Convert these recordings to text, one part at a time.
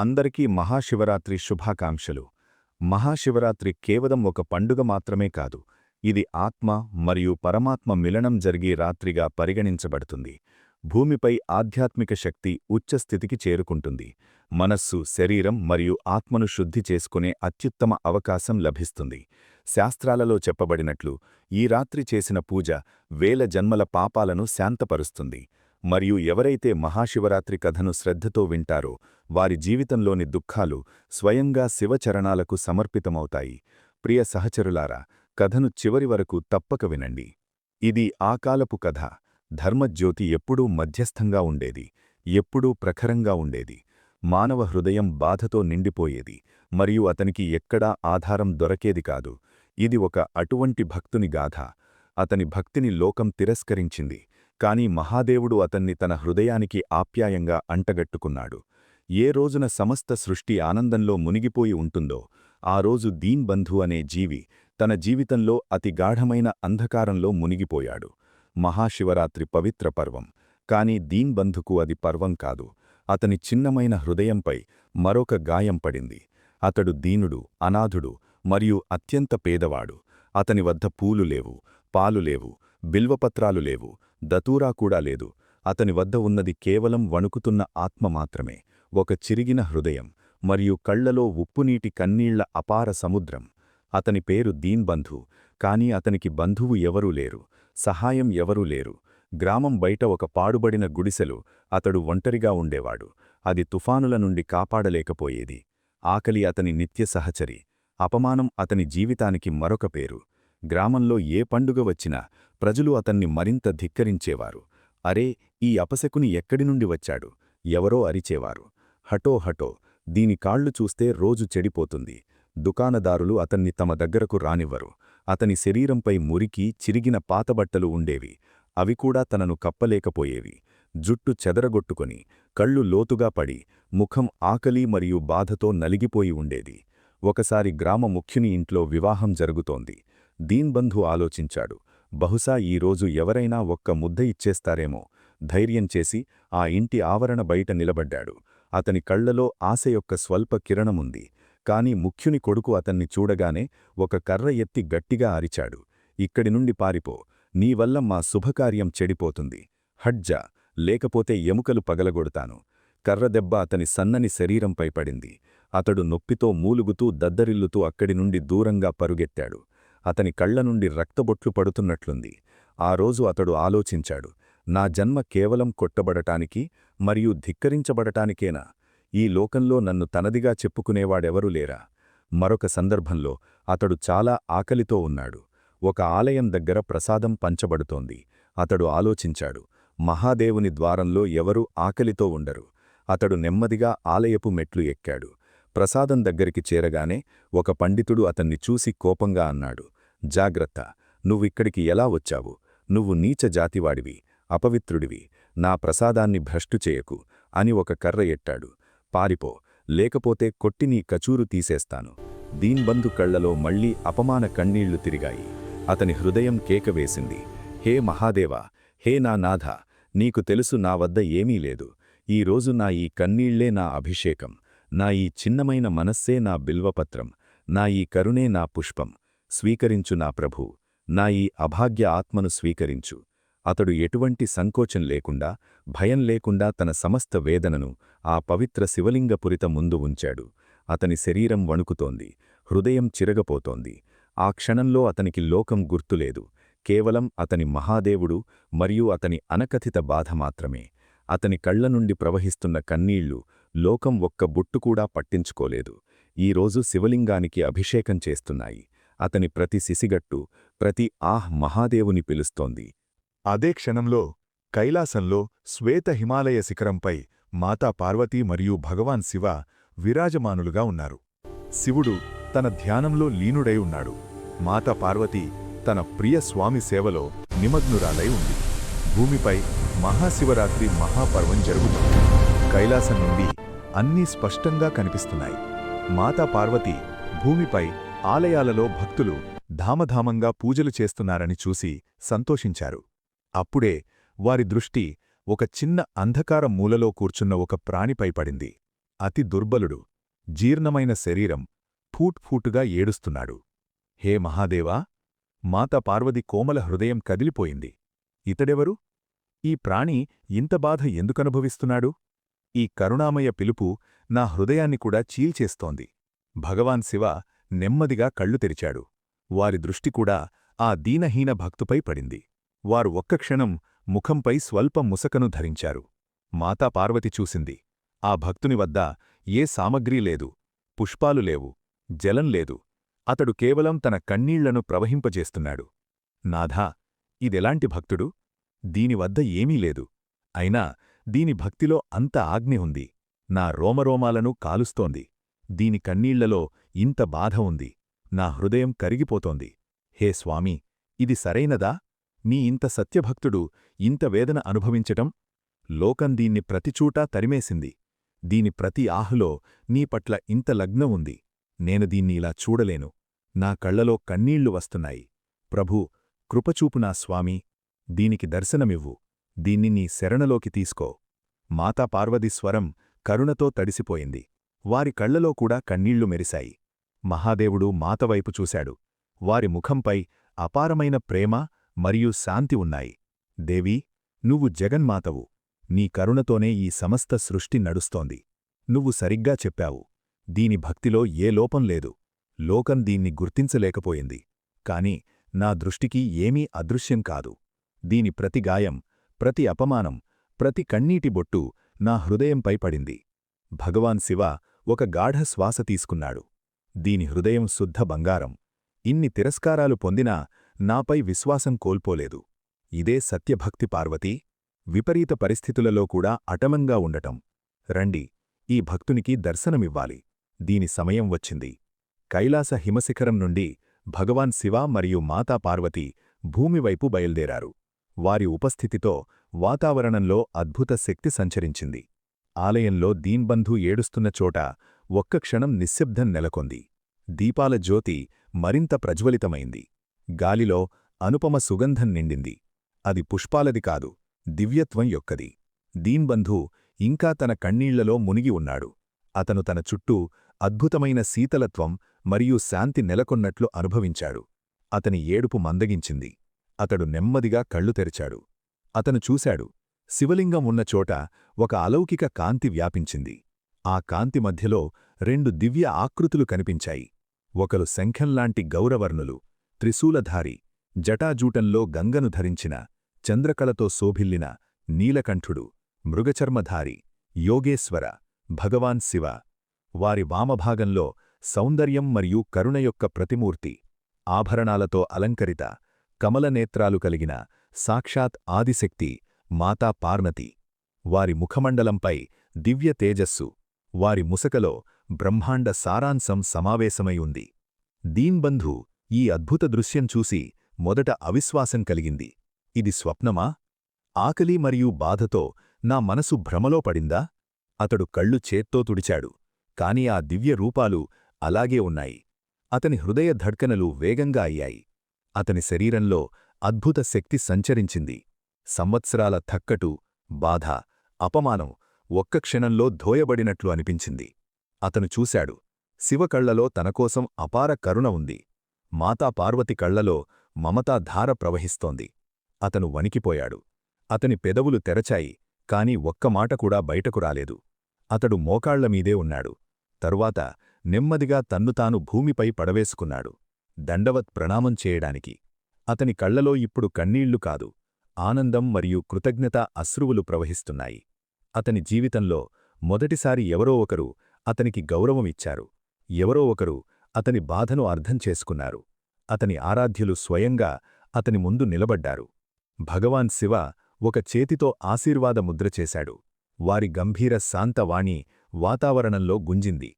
అందరికీ మహాశివరాత్రి శుభాకాంక్షలు. మహాశివరాత్రి కేవలం ఒక పండుగ మాత్రమే కాదు ఇది ఆత్మ మరియు పరమాత్మ మిలనం జరిగే రాత్రిగా పరిగణించబడుతుంది. భూమిపై ఆధ్యాత్మిక శక్తి ఉచ్చస్థితికి చేరుకుంటుంది. మనస్సు శరీరం మరియు ఆత్మను శుద్ధి చేసుకునే అత్యుత్తమ అవకాశం లభిస్తుంది. శాస్త్రాలలో చెప్పబడినట్లు ఈ రాత్రి చేసిన పూజ వేల జన్మల పాపాలను శాంతపరుస్తుంది. మరియు ఎవరైతే మహాశివరాత్రి కథను శ్రద్ధతో వింటారో వారి జీవితంలోని దుఃఖాలు స్వయంగా శివచరణాలకు సమర్పితమవుతాయి. ప్రియ సహచరులారా కథను చివరి వరకు తప్పక వినండి. ఇది ఆకాలపు కథ. ధర్మజ్యోతి ఎప్పుడూ మధ్యస్థంగా ఉండేది. ఎప్పుడూ ప్రఖరంగా ఉండేది. మానవ హృదయం బాధతో నిండిపోయేది. మరియు అతనికి ఎక్కడా ఆధారం దొరకేది కాదు. ఇది ఒక అటువంటి భక్తుని గాథ. అతని భక్తిని లోకం తిరస్కరించింది. కాని మహాదేవుడు అతన్ని తన హృదయానికి ఆప్యాయంగా అంటగట్టుకున్నాడు. ఏ రోజున సమస్త సృష్టి ఆనందంలో మునిగిపోయి ఉంటుందో ఆ రోజు దీన్ బంధు అనే జీవి తన జీవితంలో అతి గాఢమైన అంధకారంలో మునిగిపోయాడు. మహాశివరాత్రి పవిత్ర పర్వం. కాని దీన్ బంధుకు అది పర్వం కాదు. అతని చిన్నమైన హృదయంపై మరొక గాయం పడింది. అతడు దీనుడు అనాథుడు మరియు అత్యంత పేదవాడు. అతని వద్ద పూలు లేవు పాలు లేవు బిల్వపత్రాలు లేవు దతూరా కూడా లేదు. అతని వద్ద ఉన్నది కేవలం వణుకుతున్న ఆత్మ మాత్రమే. ఒక చిరిగిన హృదయం మరియు కళ్ళలో ఉప్పునీటి కన్నీళ్ళ అపార సముద్రం. అతని పేరు దీన్బంధు కాని అతనికి బంధువు ఎవరూ లేరు. సహాయం ఎవరూ లేరు. గ్రామం బయట ఒక పాడుబడిన గుడిసెలు అతడు ఒంటరిగా ఉండేవాడు. అది తుఫానుల నుండి కాపాడలేకపోయేది. ఆకలి అతని నిత్య సహచరి. అపమానం అతని జీవితానికి మరొక పేరు. గ్రామంలో ఏ పండుగ వచ్చినా ప్రజలు అతన్ని మరింత ధిక్కరించేవారు. అరే ఈ అపశకుని ఎక్కడి నుండి వచ్చాడు? ఎవరో అరిచేవారు. హటో హటో దీని కాళ్ళు చూస్తే రోజు చెడిపోతుంది. దుకాణదారులు అతన్ని తమ దగ్గరకు రానివ్వరు. అతని శరీరంపై మురికి చిరిగిన పాతబట్టలు ఉండేవి. అవి కూడా తనను కప్పలేకపోయేవి. జుట్టు చెదరగొట్టుకొని కళ్ళు లోతుగా పడి ముఖం ఆకలి మరియు బాధతో నలిగిపోయి ఉండేది. ఒకసారి గ్రామ ముఖ్యుని ఇంట్లో వివాహం జరుగుతోంది. దీన్బంధు ఆలోచించాడు. బహుశా ఈరోజు ఎవరైనా ఒక్క ముద్ద ఇచ్చేస్తారేమో ధైర్యం చేసి ఆ ఇంటి ఆవరణ బయట నిలబడ్డాడు. అతని కళ్ళలో ఆశ యొక్క స్వల్ప కిరణముంది. కాని ముఖ్యుని కొడుకు అతన్ని చూడగానే ఒక కర్ర ఎత్తి గట్టిగా అరిచాడు. ఇక్కడి నుండి పారిపో. నీవల్ల మా శుభకార్యం చెడిపోతుంది. హడ్జ. లేకపోతే ఎముకలు పగలగొడతాను. కర్రదెబ్బ అతని సన్నని శరీరంపై పడింది. అతడు నొప్పితో మూలుగుతూ దద్దరిల్లుతూ అక్కడి నుండి దూరంగా పరుగెత్తాడు. అతని కళ్ళ నుండి రక్తబొట్లు పడుతున్నట్లుంది. ఆ రోజు అతడు ఆలోచించాడు నా జన్మ కేవలం కొట్టబడటానికి మరియు ధిక్కరించబడటానికేనా? ఈ లోకంలో నన్ను తనదిగా చెప్పుకునేవాడెవరూ లేరా? మరొక సందర్భంలో అతడు చాలా ఆకలితో ఉన్నాడు. ఒక ఆలయం దగ్గర ప్రసాదం పంచబడుతోంది. అతడు ఆలోచించాడు మహాదేవుని ద్వారంలో ఎవరూ ఆకలితో ఉండరు. అతడు నెమ్మదిగా ఆలయపు మెట్లు ఎక్కాడు. ప్రసాదం దగ్గరికి చేరగానే ఒక పండితుడు అతన్ని చూసి కోపంగా అన్నాడు జాగ్రత్త నువ్విక్కడికి ఎలా వచ్చావు? నువ్వు నీచ జాతివాడివి అపవిత్రుడివి నా ప్రసాదాన్ని భ్రష్టు చేయకు అని ఒక కర్ర ఎట్టాడు పారిపో లేకపోతే కొట్టి నీ కచూరు తీసేస్తాను. దీన్బంధు కళ్ళలో మళ్ళీ అపమాన కన్నీళ్ళు తిరిగాయి అతని హృదయం కేకవేసింది హే మహాదేవా హే నా నాథ నీకు తెలుసు నా వద్ద ఏమీ లేదు ఈరోజు నా ఈ కన్నీళ్ళే నా అభిషేకం నా ఈ చిన్నమైన మనస్సే నా బిల్వపత్రం. నా ఈ కరుణే నా పుష్పం. స్వీకరించు నా ప్రభు. నా ఈ అభాగ్య ఆత్మను స్వీకరించు. అతడు ఎటువంటి సంకోచం లేకుండా భయం లేకుండా తన సమస్త వేదనను ఆ పవిత్ర శివలింగపురిత ముందు ఉంచాడు. అతని శరీరం వణుకుతోంది. హృదయం చిరగపోతోంది. ఆ క్షణంలో అతనికి లోకం గుర్తులేదు. కేవలం అతని మహాదేవుడు మరియు అతని అనకథిత బాధ మాత్రమే. అతని కళ్ళ నుండి ప్రవహిస్తున్న కన్నీళ్ళు లోకం ఒక్క బుట్టుకూడా పట్టించుకోలేదు. ఈరోజు శివలింగానికి అభిషేకం చేస్తున్నాయి. అతని ప్రతి సిసిగట్టు ప్రతి ఆహ్ మహాదేవుని పిలుస్తోంది. అదే క్షణంలో కైలాసంలో శ్వేత హిమాలయ శిఖరంపై మాతా పార్వతీ మరియు భగవాన్ శివ విరాజమానులుగా ఉన్నారు. శివుడు తన ధ్యానంలో లీనుడై ఉన్నాడు. మాతా పార్వతీ తన ప్రియ స్వామి సేవలో నిమగ్నురాలై ఉంది. భూమిపై మహాశివరాత్రి మహాపర్వం జరుగుతుంది. కైలాసం నుండి అన్నీ స్పష్టంగా కనిపిస్తున్నాయి. మాతా పార్వతి భూమిపై ఆలయాలలో భక్తులు ధామధామంగా పూజలు చేస్తున్నారని చూసి సంతోషించారు. అప్పుడే వారి దృష్టి ఒక చిన్న అంధకార మూలలో కూర్చున్న ఒక ప్రాణిపై పడింది. అతి దుర్బలుడు జీర్ణమైన శరీరం ఫూట్ ఫూటుగా ఏడుస్తున్నాడు. హే మహాదేవా మాత పార్వతి కోమల హృదయం కదిలిపోయింది. ఇతడెవరు? ఈ ప్రాణి ఇంత బాధ ఎందుకనుభవిస్తున్నాడు? ఈ కరుణామయ పిలుపు నా హృదయాన్ని కూడా చీల్చేస్తోంది. భగవాన్ శివ నెమ్మదిగా కళ్ళు తెరిచాడు. వారి దృష్టి కూడా ఆ దీనహీన భక్తుపై పడింది. వారు ఒక్క క్షణం ముఖంపై స్వల్ప ముసకను ధరించారు. మాతా పార్వతి చూసింది. ఆ భక్తుని వద్ద ఏ సామగ్రీ లేదు. పుష్పాలు లేవు. జలం లేదు. అతడు కేవలం తన కన్నీళ్ళను ప్రవహింపజేస్తున్నాడు. నాథా ఇదెలాంటి భక్తుడు? దీనివద్ద ఏమీ లేదు. అయినా దీని భక్తిలో అంత ఆజ్ఞ ఉంది. నా రోమరోమాలను కాలుస్తోంది. దీని కన్నీళ్ళలో ఇంత బాధ ఉంది. నా హృదయం కరిగిపోతోంది. హే స్వామీ ఇది సరైనదా? నీ ఇంత సత్యభక్తుడు ఇంత వేదన అనుభవించటం? లోకం దీన్ని ప్రతిచూటా తరిమేసింది. దీని ప్రతి ఆహులో నీ పట్ల ఇంత లగ్నం ఉంది. నేను దీన్ని ఇలా చూడలేను. నా కళ్ళలో కన్నీళ్ళు వస్తున్నాయి. ప్రభూ కృపచూపు నా స్వామీ? దీనికి దర్శనమివ్వు. దీన్ని నీ శరణలోకి తీసుకో. మాతా పార్వతి స్వరం కరుణతో తడిసిపోయింది. వారి కళ్ళలో కూడా కన్నీళ్ళు మెరిశాయి. మహాదేవుడు మాతవైపు చూశాడు. వారి ముఖంపై అపారమైన ప్రేమ మరియు శాంతి ఉన్నాయి. దేవీ నువ్వు జగన్మాతవు. నీ కరుణతోనే ఈ సమస్త సృష్టి నడుస్తోంది. నువ్వు సరిగ్గా చెప్పావు. దీని భక్తిలో ఏ లోపం లేదు. లోకం దీన్ని గుర్తించలేకపోయింది. కాని నా దృష్టికి ఏమీ అదృశ్యం కాదు. దీని ప్రతి గాయం ప్రతి అపమానం ప్రతి కన్నీటి బొట్టు నా హృదయంపై పడింది. భగవాన్ శివ ఒక గాఢ శ్వాస తీసుకున్నాడు. దీని హృదయం శుద్ధ బంగారం. ఇన్ని తిరస్కారాలు పొందినా నాపై విశ్వాసం కోల్పోలేదు. ఇదే సత్యభక్తి పార్వతీ విపరీత పరిస్థితులలో కూడా అటమంగా ఉండటం. రండి ఈ భక్తునికి దర్శనమివ్వాలి. దీని సమయం వచ్చింది. కైలాస హిమశిఖరం నుండి భగవాన్ శివ మరియు మాతా పార్వతి భూమివైపు బయల్దేరారు. వారి ఉపస్థితితో వాతావరణంలో అద్భుత శక్తి సంచరించింది. ఆలయంలో దీన్బంధు ఏడుస్తున్న చోట ఒక్క క్షణం నిశ్శబ్దం నెలకొంది. దీపాల జ్యోతి మరింత ప్రజ్వలితమైంది. గాలిలో అనుపమ సుగంధం నిండింది. అది పుష్పాలది కాదు దివ్యత్వం యొక్కది. దీన్బంధు ఇంకా తన కన్నీళ్ళలో మునిగి ఉన్నాడు. అతను తన చుట్టూ అద్భుతమైన శీతలత్వం మరియు శాంతి నెలకొన్నట్లు అనుభవించాడు. అతని ఏడుపు మందగించింది. అతడు నెమ్మదిగా కళ్ళు తెరిచాడు. అతను చూశాడు. శివలింగం ఉన్న చోట ఒక అలౌకిక కాంతి వ్యాపించింది. ఆ కాంతి మధ్యలో రెండు దివ్య ఆకృతులు కనిపించాయి. ఒకరు శంఖంలాంటి గౌరవర్ణులు త్రిశూలధారి జటాజూటంలో గంగను ధరించిన చంద్రకళతో శోభిల్లిన నీలకంఠుడు మృగచర్మధారి యోగేశ్వర భగవాన్ శివ. వారి వామభాగంలో సౌందర్యం మరియు కరుణ యొక్క ప్రతిమూర్తి ఆభరణాలతో అలంకరిత కమలనేత్రాలు కలిగిన సాక్షాత్ ఆదిశక్తి మాతా పార్వతి. వారి ముఖమండలంపై దివ్య తేజస్సు వారి ముసకలో బ్రహ్మాండ సారాంశం సమావేశమై ఉంది. దీన్బంధు ఈ అద్భుత దృశ్యం చూసి మొదట అవిశ్వాసం కలిగింది. ఇది స్వప్నమా? ఆకలి మరియు బాధతో నా మనసు భ్రమలో పడిందా? అతడు కళ్ళు చేత్తో తుడిచాడు. కాని ఆ దివ్య రూపాలు అలాగే ఉన్నాయి. అతని హృదయ ధడ్కనలు వేగంగా అయ్యాయి. అతని శరీరంలో అద్భుత శక్తి సంచరించింది. సంవత్సరాల థక్కటు బాధ అపమానం ఒక్క క్షణంలో ధోయబడినట్లు అనిపించింది. అతను చూశాడు శివకళ్ళలో తనకోసం అపార కరుణ ఉంది. మాతా పార్వతి కళ్ళలో మమతా ధార ప్రవహిస్తోంది. అతను వణికిపోయాడు. అతని పెదవులు తెరచాయి కాని ఒక్క మాట కూడా బయటకు రాలేదు. అతడు మోకాళ్ళమీదే ఉన్నాడు. తరువాత నెమ్మదిగా తన్ను తాను భూమిపై పడవేసుకున్నాడు. దండవత్ ప్రణామం చేయడానికి. అతని కళ్ళలో ఇప్పుడు కన్నీళ్ళు కాదు ఆనందం మరియు కృతజ్ఞత అశ్రువులు ప్రవహిస్తున్నాయి. అతని జీవితంలో మొదటిసారి ఎవరో ఒకరు అతనికి గౌరవమిచ్చారు ఎవరో ఒకరు అతని బాధను అర్థం చేసుకున్నారు. అతని ఆరాధ్యులు స్వయంగా అతని ముందు నిలబడ్డారు. భగవాన్ శివ ఒక చేతితో ఆశీర్వాద ముద్ర చేశాడు. వారి గంభీర శాంతవాణి వాతావరణంలో గుంజింది.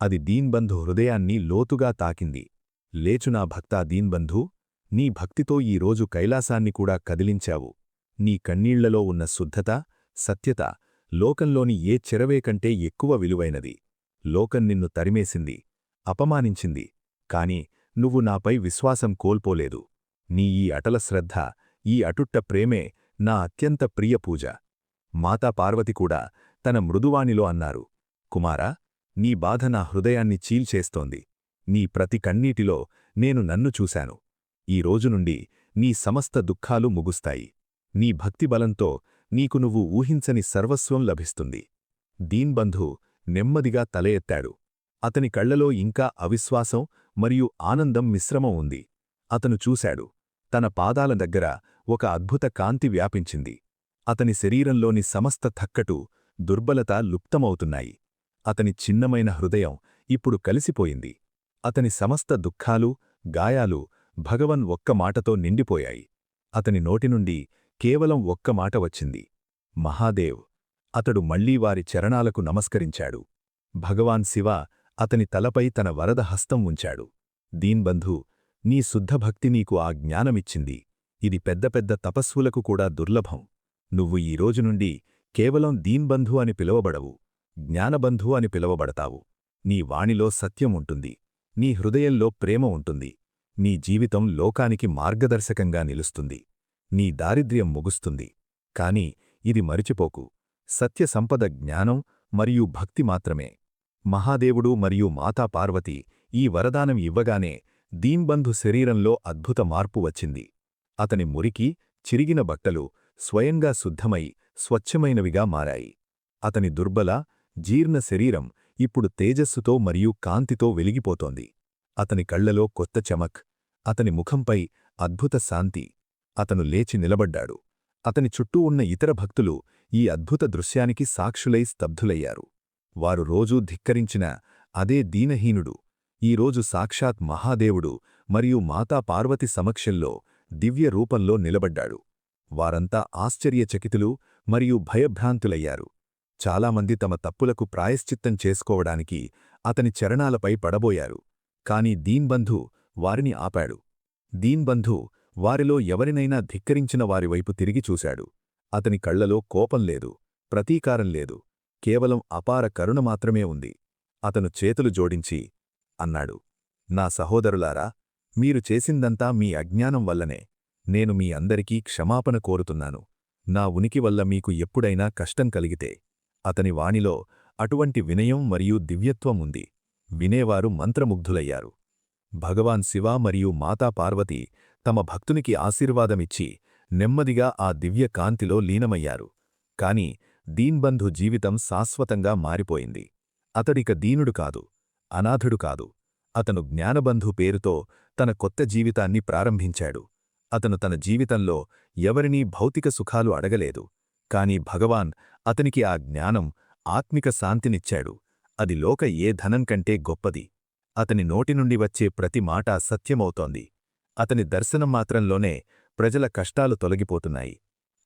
అది దీన్బంధు హృదయాన్ని లోతుగా తాకింది. లేచునా భక్తా దీన్బంధూ నీ భక్తితో ఈరోజు కైలాసాన్ని కూడా కదిలించావు. నీ కన్నీళ్ళలో ఉన్న శుద్ధత సత్యత లోకంలోని ఏ చెరవే కంటే ఎక్కువ విలువైనది. లోకం నిన్ను తరిమేసింది అపమానించింది కాని నువ్వు నాపై విశ్వాసం కోల్పోలేదు. నీ ఈ అటల శ్రద్ధ ఈ అటుట్ట ప్రేమే నా అత్యంత ప్రియ పూజ. మాతా పార్వతి కూడా తన మృదువాణిలో అన్నారు కుమారా నీ బాధ నా హృదయాన్ని చీల్చేస్తోంది. నీ ప్రతి కన్నీటిలో నేను నన్ను చూశాను. ఈ నుండి నీ సమస్త దుఃఖాలు ముగుస్తాయి. నీ భక్తి బలంతో నీకు నువ్వు ఊహించని సర్వస్వం లభిస్తుంది. దీన్బంధు నెమ్మదిగా తల ఎత్తాడు అతని కళ్ళలో ఇంకా అవిశ్వాసం మరియు ఆనందం మిశ్రమం ఉంది. అతను చూశాడు. తన పాదాల దగ్గర ఒక అద్భుత కాంతి వ్యాపించింది. అతని శరీరంలోని సమస్త థక్కటు దుర్బలత లుప్తమవుతున్నాయి. అతని చిన్నమైన హృదయం ఇప్పుడు కలిసిపోయింది. అతని సమస్త దుఃఖాలు గాయాలు భగవన్ ఒక్క మాటతో నిండిపోయాయి. అతని నోటినుండి కేవలం ఒక్క మాట వచ్చింది. మహాదేవ్! అతడు మళ్ళీ వారి చరణాలకు నమస్కరించాడు. భగవాన్ శివ అతని తలపై తన వరద హస్తం ఉంచాడు. దీన్బంధు నీ శుద్ధభక్తి నీకు ఆ జ్ఞానమిచ్చింది. ఇది పెద్ద పెద్ద తపస్సులకు కూడా దుర్లభం. నువ్వు ఈ రోజు నుండి కేవలం దీన్బంధు అని పిలువబడవు. జ్ఞానబంధు అని పిలువబడతావు. నీ వాణిలో సత్యం ఉంటుంది. నీ హృదయంలో ప్రేమ ఉంటుంది. నీ జీవితం లోకానికి మార్గదర్శకంగా నిలుస్తుంది. నీ దారిద్ర్యం ముగుస్తుంది. కాని ఇది మరిచిపోకు. సత్య సంపద జ్ఞానం మరియు భక్తి మాత్రమే. మహాదేవుడు మరియు మాతా పార్వతి ఈ వరదానం ఇవ్వగానే దీన్బంధు శరీరంలో అద్భుత మార్పు వచ్చింది. అతని మురికి చిరిగిన బట్టలు స్వయంగా శుద్ధమై స్వచ్ఛమైనవిగా మారాయి. అతని దుర్బల జీర్ణ శరీరం ఇప్పుడు తేజస్సుతో మరియు కాంతితో వెలిగిపోతోంది. అతని కళ్ళలో కొత్త చమక్ అతని ముఖంపై అద్భుత శాంతి. అతను లేచి నిలబడ్డాడు. అతని చుట్టూ ఉన్న ఇతర భక్తులు ఈ అద్భుత దృశ్యానికి సాక్షులై స్తబ్ధులయ్యారు. వారు రోజూ ధిక్కరించిన అదే దీనహీనుడు. ఈరోజు సాక్షాత్ మహాదేవుడు మరియు మాతా పార్వతి సమక్షంలో దివ్య రూపంలో నిలబడ్డాడు. వారంతా ఆశ్చర్యచకితులు మరియు భయభ్రాంతులయ్యారు. చాలామంది తమ తప్పులకు ప్రాయశ్చిత్తం చేసుకోవడానికి అతని చరణాలపై పడబోయారు. కాని దీన్బంధు వారిని ఆపాడు. దీన్బంధు వారిలో ఎవరినైనా ధిక్కరించిన వారివైపు తిరిగి చూశాడు. అతని కళ్ళలో కోపం లేదు ప్రతీకారం లేదు కేవలం అపార కరుణ మాత్రమే ఉంది. అతను చేతులు జోడించి అన్నాడు నా సహోదరులారా మీరు చేసిందంతా మీ అజ్ఞానం వల్లనే. నేను మీ అందరికీ క్షమాపణ కోరుతున్నాను. నా ఉనికి వల్ల మీకు ఎప్పుడైనా కష్టం కలిగితే అతని వాణిలో అటువంటి వినయం మరియు దివ్యత్వం ఉంది. వినేవారు మంత్రముగ్ధులయ్యారు. భగవాన్ శివ మరియు మాతా పార్వతి తమ భక్తునికి ఆశీర్వాదమిచ్చి నెమ్మదిగా ఆ దివ్య కాంతిలో లీనమయ్యారు. కాని దీన్బంధు జీవితం శాశ్వతంగా మారిపోయింది. అతడిక దీనుడు కాదు అనాథుడు కాదు. అతను జ్ఞానబంధు పేరుతో తన కొత్త జీవితాన్ని ప్రారంభించాడు. అతను తన జీవితంలో ఎవరినీ భౌతిక సుఖాలు అడగలేదు. కాని భగవాన్ అతనికి ఆ జ్ఞానం ఆత్మిక శాంతినిచ్చాడు. అది లోక ఏ ధనం కంటే గొప్పది. అతని నోటి నుండి వచ్చే ప్రతి మాట సత్యమవుతోంది. అతని దర్శనం మాత్రంలోనే ప్రజల కష్టాలు తొలగిపోతున్నాయి.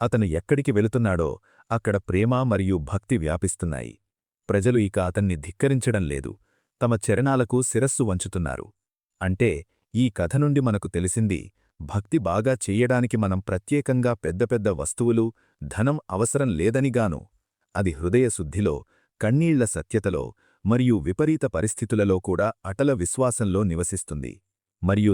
అతను ఎక్కడికి వెళుతున్నాడో అక్కడ ప్రేమ మరియు భక్తి వ్యాపిస్తున్నాయి. ప్రజలు ఇక అతన్ని ధిక్కరించడం లేదు. తమ చరణాలకు శిరస్సు వంచుతున్నారు. అంటే ఈ కథ నుండి మనకు తెలిసింది భక్తి బాగా చెయ్యడానికి మనం ప్రత్యేకంగా పెద్ద పెద్ద వస్తువులు ధనం అవసరం లేదనిగాను అది హృదయశుద్ధిలో కన్నీళ్ళ సత్యతలో మరియు విపరీత పరిస్థితులలో కూడా అటల విశ్వాసంలో నివసిస్తుంది. మరియు